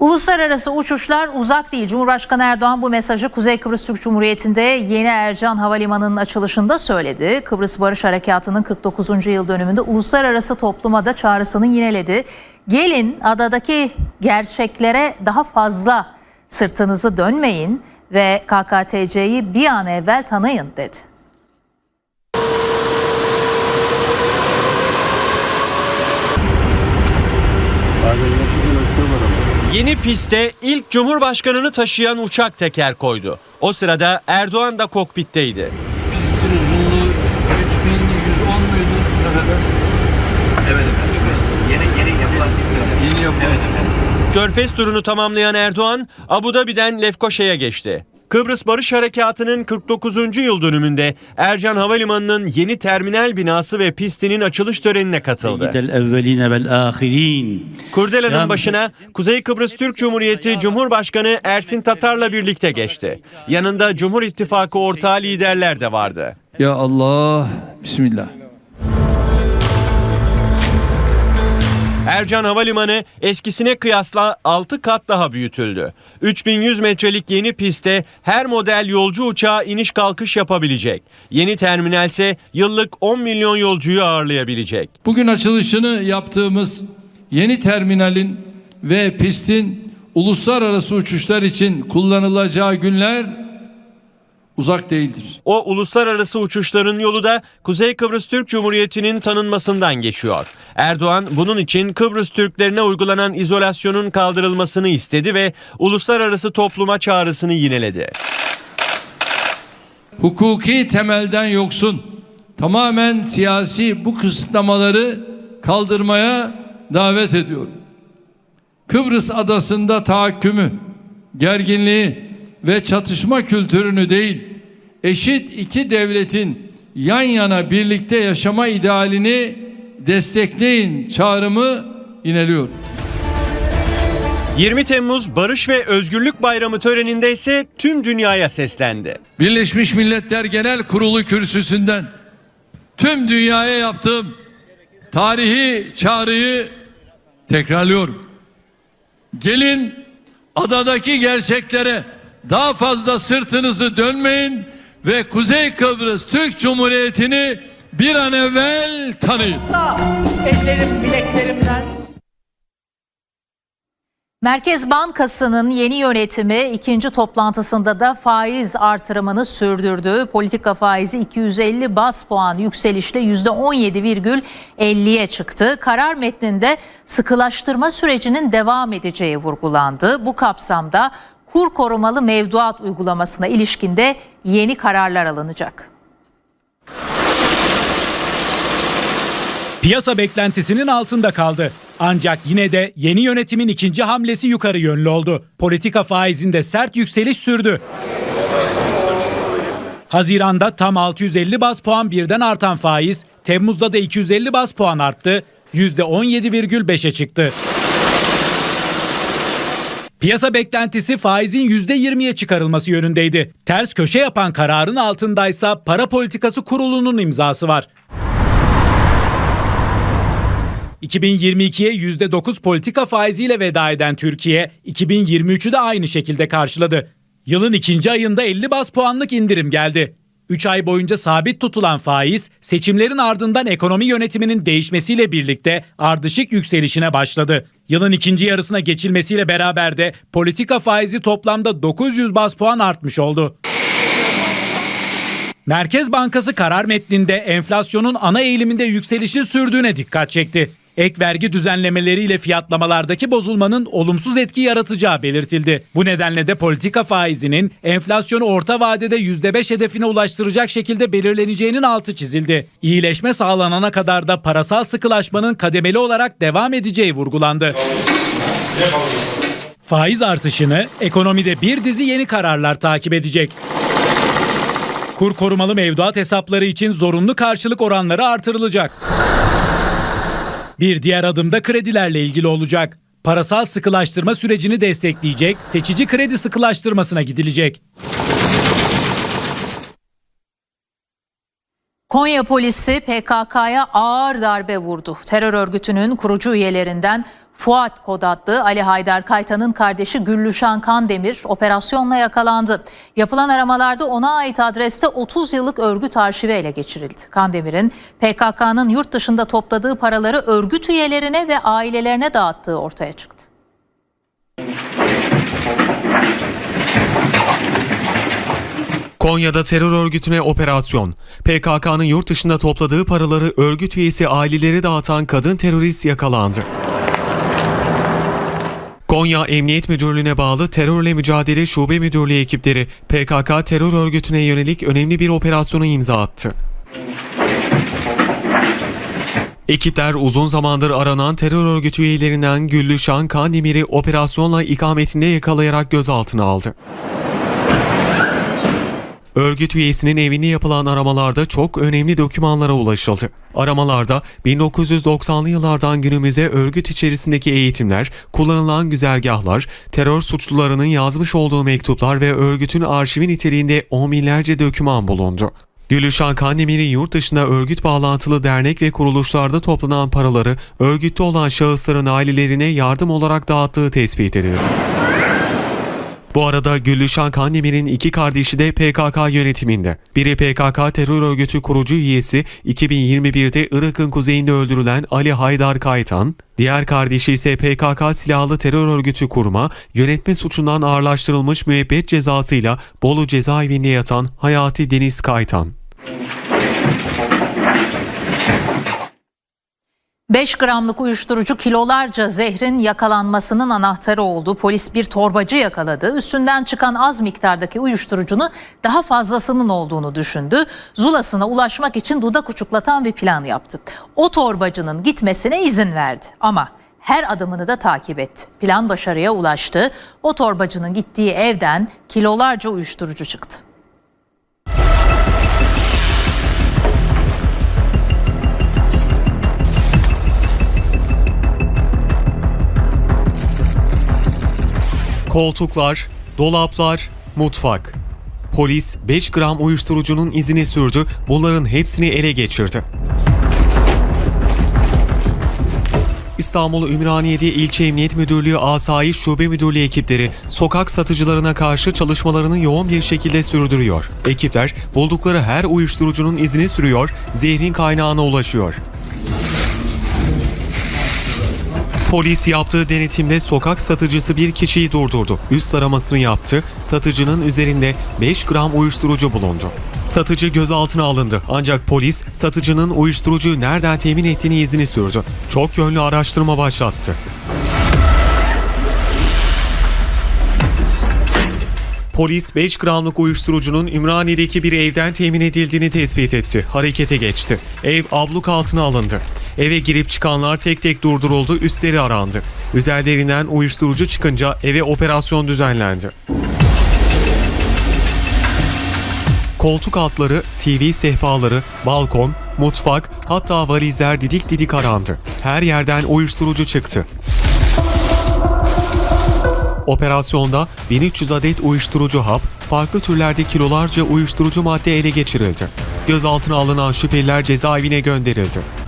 Uluslararası uçuşlar uzak değil. Cumhurbaşkanı Erdoğan bu mesajı Kuzey Kıbrıs Türk Cumhuriyeti'nde Yeni Ercan Havalimanı'nın açılışında söyledi. Kıbrıs Barış Harekatı'nın 49. yıl dönümünde uluslararası topluma da çağrısını yineledi. Gelin adadaki gerçeklere daha fazla sırtınızı dönmeyin ve KKTC'yi bir an evvel tanıyın dedi. Yeni piste ilk Cumhurbaşkanını taşıyan uçak teker koydu. O sırada Erdoğan da kokpitteydi. Pistin uzunluğu 3110 muydu? Evet efendim. Yeni yeni yapılan pistler. Yeni yapılan. Evet efendim. Körfez turunu tamamlayan Erdoğan, Abu Dhabi'den Lefkoşa'ya geçti. Kıbrıs Barış Harekatı'nın 49. yıl dönümünde Ercan Havalimanı'nın yeni terminal binası ve pistinin açılış törenine katıldı. Kurdela'nın başına Kuzey Kıbrıs Türk Cumhuriyeti Cumhurbaşkanı Ersin Tatar'la birlikte geçti. Yanında Cumhur İttifakı ortağı liderler de vardı. Ya Allah, Bismillah. Ercan Havalimanı eskisine kıyasla 6 kat daha büyütüldü. 3100 metrelik yeni pistte her model yolcu uçağı iniş kalkış yapabilecek. Yeni terminal ise yıllık 10 milyon yolcuyu ağırlayabilecek. Bugün açılışını yaptığımız yeni terminalin ve pistin uluslararası uçuşlar için kullanılacağı günler uzak değildir. O uluslararası uçuşların yolu da Kuzey Kıbrıs Türk Cumhuriyeti'nin tanınmasından geçiyor. Erdoğan bunun için Kıbrıs Türklerine uygulanan izolasyonun kaldırılmasını istedi ve uluslararası topluma çağrısını yineledi. hukuki temelden yoksun tamamen siyasi bu kısıtlamaları kaldırmaya davet ediyorum. Kıbrıs adasında tahakkümü, gerginliği ve çatışma kültürünü değil, eşit iki devletin yan yana birlikte yaşama idealini destekleyin çağrımı ineliyorum. 20 Temmuz Barış ve Özgürlük Bayramı töreninde ise tüm dünyaya seslendi. Birleşmiş Milletler Genel Kurulu kürsüsünden tüm dünyaya yaptığım tarihi çağrıyı tekrarlıyorum. Gelin adadaki gerçeklere daha fazla sırtınızı dönmeyin ve Kuzey Kıbrıs Türk Cumhuriyeti'ni bir an evvel tanıyın. ellerim bileklerimden Merkez Bankası'nın yeni yönetimi ikinci toplantısında da faiz artırımını sürdürdü. Politika faizi 250 bas puan yükselişle %17,50'ye çıktı. Karar metninde sıkılaştırma sürecinin devam edeceği vurgulandı. Bu kapsamda kur korumalı mevduat uygulamasına ilişkinde yeni kararlar alınacak. Piyasa beklentisinin altında kaldı. Ancak yine de yeni yönetimin ikinci hamlesi yukarı yönlü oldu. Politika faizinde sert yükseliş sürdü. Haziranda tam 650 bas puan birden artan faiz, Temmuz'da da 250 bas puan arttı, %17,5'e çıktı. Piyasa beklentisi faizin %20'ye çıkarılması yönündeydi. Ters köşe yapan kararın altındaysa para politikası kurulunun imzası var. 2022'ye %9 politika faiziyle veda eden Türkiye, 2023'ü de aynı şekilde karşıladı. Yılın ikinci ayında 50 bas puanlık indirim geldi. 3 ay boyunca sabit tutulan faiz, seçimlerin ardından ekonomi yönetiminin değişmesiyle birlikte ardışık yükselişine başladı. Yılın ikinci yarısına geçilmesiyle beraber de politika faizi toplamda 900 bas puan artmış oldu. Merkez Bankası karar metninde enflasyonun ana eğiliminde yükselişin sürdüğüne dikkat çekti. Ek vergi düzenlemeleriyle fiyatlamalardaki bozulmanın olumsuz etki yaratacağı belirtildi. Bu nedenle de politika faizinin enflasyonu orta vadede %5 hedefine ulaştıracak şekilde belirleneceğinin altı çizildi. İyileşme sağlanana kadar da parasal sıkılaşmanın kademeli olarak devam edeceği vurgulandı. Faiz artışını ekonomide bir dizi yeni kararlar takip edecek. Kur korumalı mevduat hesapları için zorunlu karşılık oranları artırılacak. Bir diğer adım da kredilerle ilgili olacak. Parasal sıkılaştırma sürecini destekleyecek, seçici kredi sıkılaştırmasına gidilecek. Konya polisi PKK'ya ağır darbe vurdu. Terör örgütünün kurucu üyelerinden Fuat Kod adlı Ali Haydar Kaytan'ın kardeşi Güllüşan Kandemir operasyonla yakalandı. Yapılan aramalarda ona ait adreste 30 yıllık örgüt arşivi ele geçirildi. Kandemir'in PKK'nın yurt dışında topladığı paraları örgüt üyelerine ve ailelerine dağıttığı ortaya çıktı. Konya'da terör örgütüne operasyon. PKK'nın yurt dışında topladığı paraları örgüt üyesi ailelere dağıtan kadın terörist yakalandı. Konya Emniyet Müdürlüğü'ne bağlı Terörle Mücadele Şube Müdürlüğü ekipleri PKK terör örgütüne yönelik önemli bir operasyona imza attı. Ekipler uzun zamandır aranan terör örgütü üyelerinden Güllü Şan Kandemir'i operasyonla ikametinde yakalayarak gözaltına aldı. Örgüt üyesinin evinde yapılan aramalarda çok önemli dokümanlara ulaşıldı. Aramalarda 1990'lı yıllardan günümüze örgüt içerisindeki eğitimler, kullanılan güzergahlar, terör suçlularının yazmış olduğu mektuplar ve örgütün arşivi niteliğinde on binlerce doküman bulundu. Gülüşan Kandemir'in yurt dışında örgüt bağlantılı dernek ve kuruluşlarda toplanan paraları örgütte olan şahısların ailelerine yardım olarak dağıttığı tespit edildi. Bu arada Güllüşan Kandemir'in iki kardeşi de PKK yönetiminde. Biri PKK terör örgütü kurucu üyesi 2021'de Irak'ın kuzeyinde öldürülen Ali Haydar Kaytan, diğer kardeşi ise PKK silahlı terör örgütü kurma, yönetme suçundan ağırlaştırılmış müebbet cezasıyla Bolu cezaevinde yatan Hayati Deniz Kaytan. 5 gramlık uyuşturucu kilolarca zehrin yakalanmasının anahtarı oldu. Polis bir torbacı yakaladı. Üstünden çıkan az miktardaki uyuşturucunun daha fazlasının olduğunu düşündü. Zulasına ulaşmak için dudak uçuklatan bir plan yaptı. O torbacının gitmesine izin verdi ama her adımını da takip etti. Plan başarıya ulaştı. O torbacının gittiği evden kilolarca uyuşturucu çıktı. Koltuklar, dolaplar, mutfak. Polis 5 gram uyuşturucunun izini sürdü, bunların hepsini ele geçirdi. İstanbul Ümraniye'de İlçe Emniyet Müdürlüğü Asayiş Şube Müdürlüğü ekipleri sokak satıcılarına karşı çalışmalarını yoğun bir şekilde sürdürüyor. Ekipler buldukları her uyuşturucunun izini sürüyor, zehrin kaynağına ulaşıyor. Polis yaptığı denetimde sokak satıcısı bir kişiyi durdurdu. Üst aramasını yaptı. Satıcının üzerinde 5 gram uyuşturucu bulundu. Satıcı gözaltına alındı ancak polis satıcının uyuşturucuyu nereden temin ettiğini izini sürdü. Çok yönlü araştırma başlattı. Polis 5 gramlık uyuşturucunun Ümraniye'deki bir evden temin edildiğini tespit etti. Harekete geçti. Ev abluk altına alındı. Eve girip çıkanlar tek tek durduruldu, üstleri arandı. Üzerlerinden uyuşturucu çıkınca eve operasyon düzenlendi. Koltuk altları, TV sehpaları, balkon, mutfak, hatta valizler didik didik arandı. Her yerden uyuşturucu çıktı. Operasyonda 1300 adet uyuşturucu hap, farklı türlerde kilolarca uyuşturucu madde ele geçirildi. Gözaltına alınan şüpheliler cezaevine gönderildi.